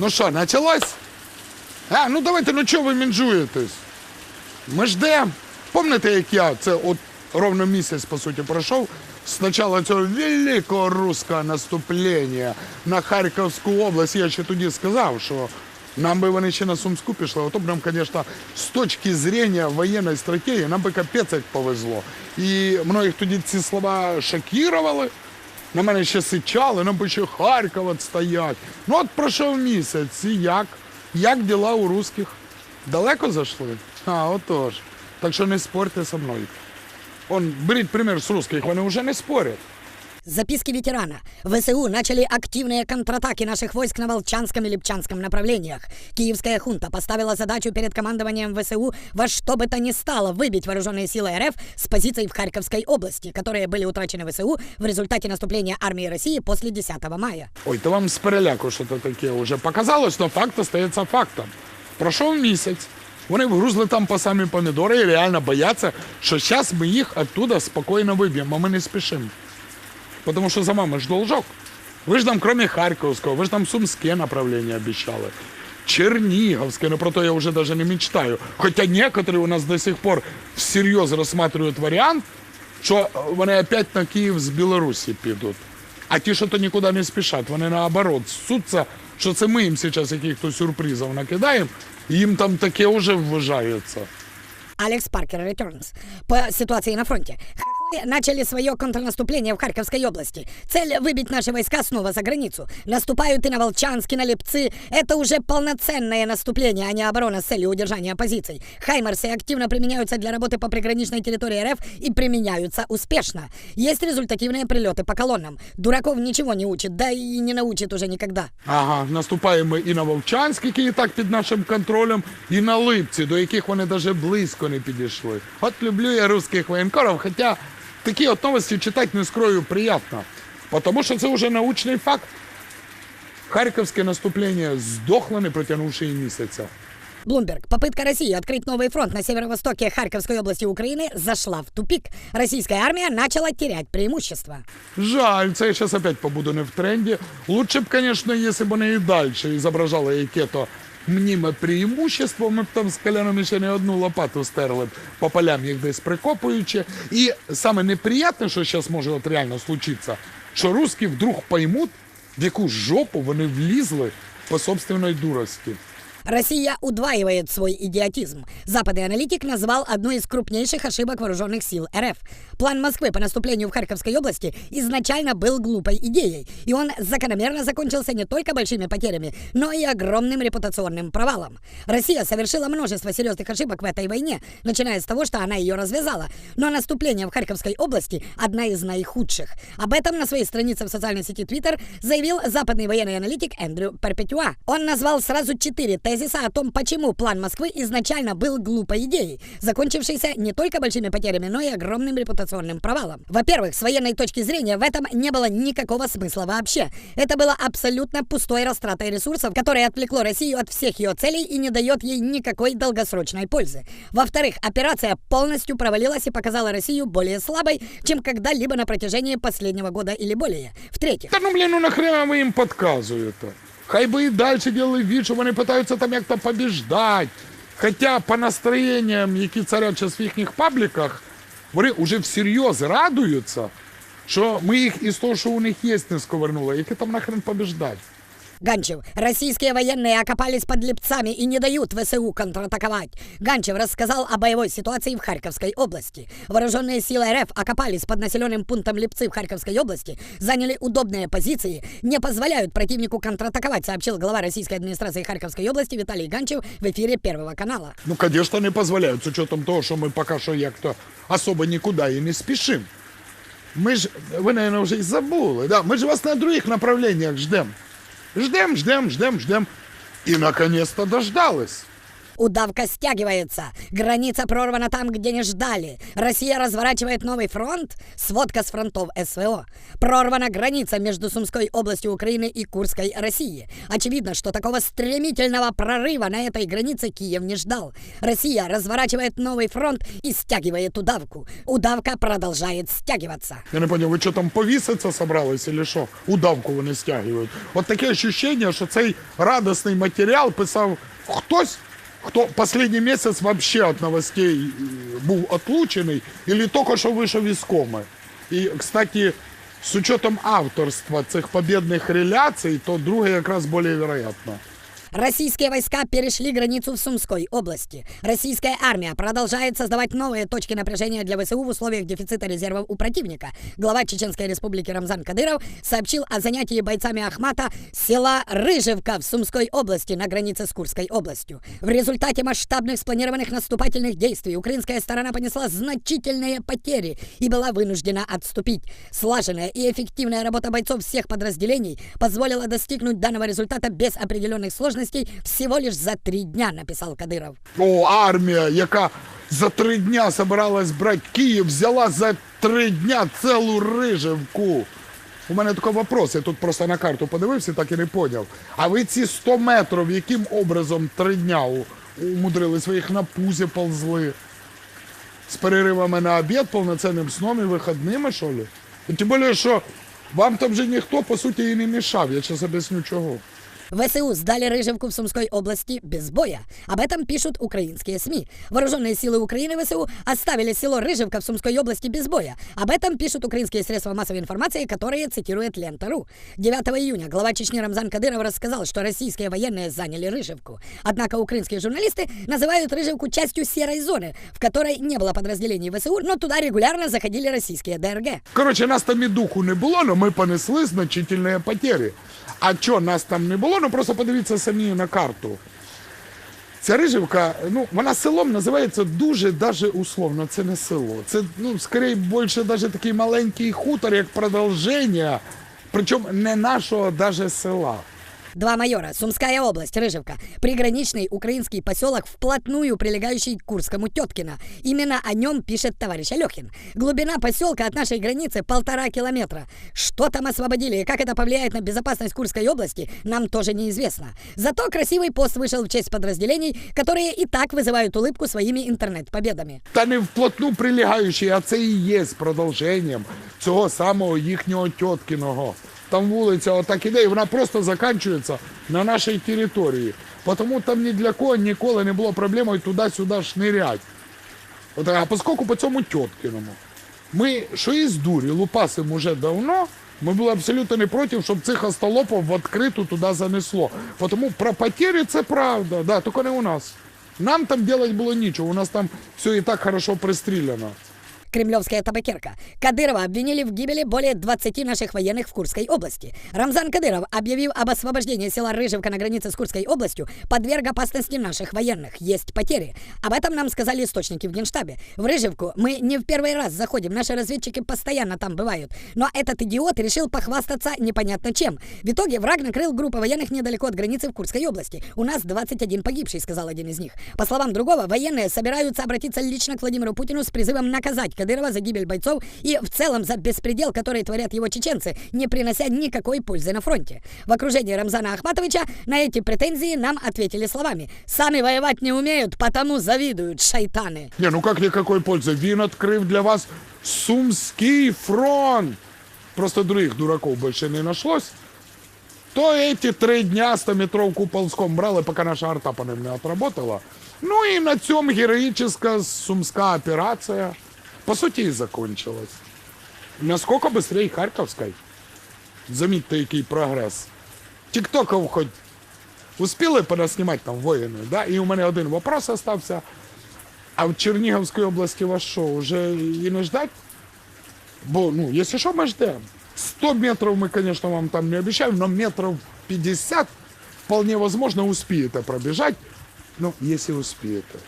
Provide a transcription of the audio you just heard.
Ну що, началось? А, ну давайте, ну чого ви мінжуєтесь? Ми ждемо. Пам'ятаєте, як я це от ровно місяць, по суті, пройшов з початку цього великого руського наступлення на Харківську область. Я ще тоді сказав, що нам би вони ще на Сумську пішли, а б нам, звісно, з точки зрення воєнної стратегії, нам би капець як повезло. І многих тоді ці слова шокували. На мене ще сичали, нам ще Харків от стоять. Ну от пройшов місяць, і як? Як діла у русських? Далеко зайшли? А, отож. Так що не спорте со мною. Он, беріть примір з русських, вони вже не спорять. Записки ветерана. ВСУ начали активные контратаки наших войск на Волчанском и Липчанском направлениях. Киевская хунта поставила задачу перед командованием ВСУ во что бы то ни стало выбить вооруженные силы РФ с позиций в Харьковской области, которые были утрачены ВСУ в результате наступления армии России после 10 мая. Ой, то вам з переляку що то таке вже показалось, але факт остається фактом. Пройшов місяць, вони вгрузли там по самі помідори і реально бояться, що зараз ми їх оттуда спокійно виб'ємо, а ми не спішимо. Тому що за вами ж должок. Ви ж там, крім Харківського, ви ж там Сумське направлення обіцяли. Черніговське, ну про то я вже навіть не мечтаю. Хоча некоторі у нас до сих пор всерйоз розглядають варіант, що вони опять на Київ з Білорусі підуть. А ті, що то нікуди не спішать, вони наоборот ссуться, що це ми їм зараз якихось сюрпризів накидаємо, і їм там таке вже вважається. Алекс Паркер Returns. По ситуации на фронте. Хохлы начали свое контрнаступление в Харьковской области. Цель – выбить наши войска снова за границу. Наступают и на Волчанск, и на Лепцы. Это уже полноценное наступление, а не оборона с целью удержания позиций. Хаймерсы активно применяются для работы по приграничной территории РФ и применяются успешно. Есть результативные прилеты по колоннам. Дураков ничего не учит, да и не научит уже никогда. Ага, наступаємо і на Вовчанськ, який і так під нашим контролем, і на Липці, до яких вони навіть близько не підійшли. От люблю я русських воєнкорів, хоча такі от новості читати не скрою приємно. Тому що це вже научний факт. Харківське наступлення здохло, не протягнувши і місяця. Блумберг. Попытка России открыть новый фронт на северо-востоке Харьковской области Украины зашла в тупик. Российская армия начала терять преимущество. Жаль, це я зараз опять побуду не в тренді. Лучше б, звісно, якщо б вони і далі зображали яке-то мніме преимущество, ми б там з Коляном ще не одну лопату стерли по полям їх десь прикопуючи. І саме неприятне, що зараз може от реально случитися, що русські вдруг поймуть, в яку жопу вони влізли по собственної дурості. Россия удваивает свой идиотизм. Западный аналитик назвал одной из крупнейших ошибок вооруженных сил РФ. План Москвы по наступлению в Харьковской области изначально был глупой идеей, и он закономерно закончился не только большими потерями, но и огромным репутационным провалом. Россия совершила множество серьезных ошибок в этой войне, начиная с того, что она ее развязала, но наступление в Харьковской области – одна из наихудших. Об этом на своей странице в социальной сети Twitter заявил западный военный аналитик Эндрю Перпетюа. Он назвал сразу четыре тезиса о том, почему план Москвы изначально был глупой идеей, закончившейся не только большими потерями, но и огромным репутационным провалом. Во-первых, с военной точки зрения в этом не было никакого смысла вообще. Это было абсолютно пустой растратой ресурсов, которое отвлекло Россию от всех ее целей и не дает ей никакой долгосрочной пользы. Во-вторых, операция полностью провалилась и показала Россию более слабой, чем когда-либо на протяжении последнего года или более. В-третьих, Та ну блін, ну нахрена ви їм підказуєте? Хай би і далі діли вид, що вони питаються там як-то побіждати. Хоча по настроєнням, які царять зараз в їхніх пабліках, вони вже всерйоз радуються, що ми їх із того, що у них є, не сковернули. Які там нахрен побіждати? Ганчев. Российские военные окопались под Липцами и не дают ВСУ контратаковать. Ганчев рассказал о боевой ситуации в Харьковской области. Вооруженные силы РФ окопались под населенным пунктом Липцы в Харьковской области, заняли удобные позиции, не позволяют противнику контратаковать, сообщил глава российской администрации Харьковской области Виталий Ганчев в эфире Первого канала. Ну, звісно, не дозволяють, з учетом того, що ми поки що як-то особо нікуди і не спішимо. Ми ж, ви, наверное, вже й забули, да? ми ж вас на других направленнях ждемо. Ждем, ждем, ждем, ждем. І наконец-то дождались. Удавка стягивается. Граница прорвана там, где не ждали. Россия разворачивает новый фронт. Сводка с фронтов СВО. Прорвана граница между Сумской областью Украины и Курской России. Очевидно, что такого стремительного прорыва на этой границе Киев не ждал. Россия разворачивает новый фронт и стягивает удавку. Удавка продолжает стягиваться. Я не понял, ви що там повіситься собрались или що? Удавку вони стягують. От таке ощущення, що цей радісний матеріал писав хтось, Хто последний місяць вообще від новостей е, був отлучений, или тільки що вийшов із коми. І, кстати, з учетом авторства цих побідних реляцій, то друге якраз більш вероятно. Российские войска перешли границу в Сумской области. Российская армия продолжает создавать новые точки напряжения для ВСУ в условиях дефицита резервов у противника. Глава Чеченской республики Рамзан Кадыров сообщил о занятии бойцами Ахмата села Рыжевка в Сумской области на границе с Курской областью. В результате масштабных спланированных наступательных действий украинская сторона понесла значительные потери и была вынуждена отступить. Слаженная и эффективная работа бойцов всех подразделений позволила достигнуть данного результата без определенных сложностей всего лишь за три дня, написал Кадыров. О, армія, яка за три дня собиралась брати Київ, взяла за три дня цілу Рижевку. У мене такий вопрос, я тут просто на карту подивився, так і не поняв. А ви ці 100 метрів яким образом три дня у- умудрились? Ви їх на пузі ползли? З переривами на обід, повноцінним сном і вихідними, що ли? І Тим більше, що вам там же ніхто, по суті, і не мішав. Я зараз об'ясню чого. ВСУ сдали Рыжевку в Сумской области без боя. Об этом пишут украинские СМИ. Вооруженные силы Украины ВСУ оставили село Рыжевка в Сумской области без боя. Об этом пишут украинские средства массовой информации, которые цитирует Лента.ру. 9 июня глава Чечни Рамзан Кадыров рассказал, что российские военные заняли Рыжевку. Однако украинские журналисты называют Рыжевку частью серой зоны, в которой не было подразделений ВСУ, но туда регулярно заходили российские ДРГ. Коротше, нас там і духу не було, але ми понесли значительні потери. А що нас там не було? Ну просто подивіться самі на карту. Ця Рижівка, ну, вона селом називається дуже даже условно. Це не село. Це, ну, скоріше, більше даже такий маленький хутор, як продовження, причому не нашого даже села. Два майора. Сумская область, Рыжевка. Приграничный украинский поселок, вплотную прилегающий к Курскому Теткино. Именно о нем пишет товарищ Алехин. Глубина поселка от нашей границы полтора километра. Что там освободили и как это повлияет на безопасность Курской области, нам тоже неизвестно. Зато красивый пост вышел в честь подразделений, которые и так вызывают улыбку своими интернет-победами. Та не вплотну прилягаючий, а це і є продовженням цього самого їхнього тьоткіного. Там вулиця отак іде, і вона просто закінчується на нашій території. Тому там ні для кого ніколи не було проблемою туди-сюди шнирять. От, а поскольку по цьому тьоткіному. Ми, що із дурі, лупасимо вже давно, ми були абсолютно не проти, щоб цих остолопів в відкриту туди занесло. Тому про потери це правда, да, тільки не у нас. Нам там делать було нічого, у нас там все і так хорошо пристріляно. Кремлевская табакерка. Кадырова обвинили в гибели более 20 наших военных в Курской области. Рамзан Кадыров, объявив об освобождении села Рыжевка на границе с Курской областью, подверг опасности наших военных. Есть потери. Об этом нам сказали источники в Генштабе. В Рыжевку мы не в первый раз заходим, наши разведчики постоянно там бывают. Но этот идиот решил похвастаться непонятно чем. В итоге враг накрыл группу военных недалеко от границы в Курской области. У нас 21 погибший, сказал один из них. По словам другого, военные собираются обратиться лично к Владимиру Путину с призывом наказать Кадырова за гибель бойцов и в целом за беспредел, который творят его чеченцы, не принося никакой пользы на фронте. В окружении Рамзана Ахматовича на эти претензии нам ответили словами «Сами воевать не умеют, потому завидуют, шайтаны». Не, ну как никакой пользы? Він відкрив для вас Сумський фронт. Просто других дураков больше не нашлось. То эти три дня 100-метровку ползком брали, пока наша арта по ним не отработала. Ну и на цьому героическая сумская операция, по сути, и закончилась. Насколько быстрее Харьковской. Замітьте, який прогрес. Тіктоков хоч успіли понаснімати там воїни, да? І у мене один вопрос остався. А в Чернігівській області вас що, вже і не ждать? Бо, ну, якщо що, ми ждемо. 100 метров мы, конечно, вам там не обещаем, но метров 50 вполне возможно успеете пробежать. Ну, если успеете.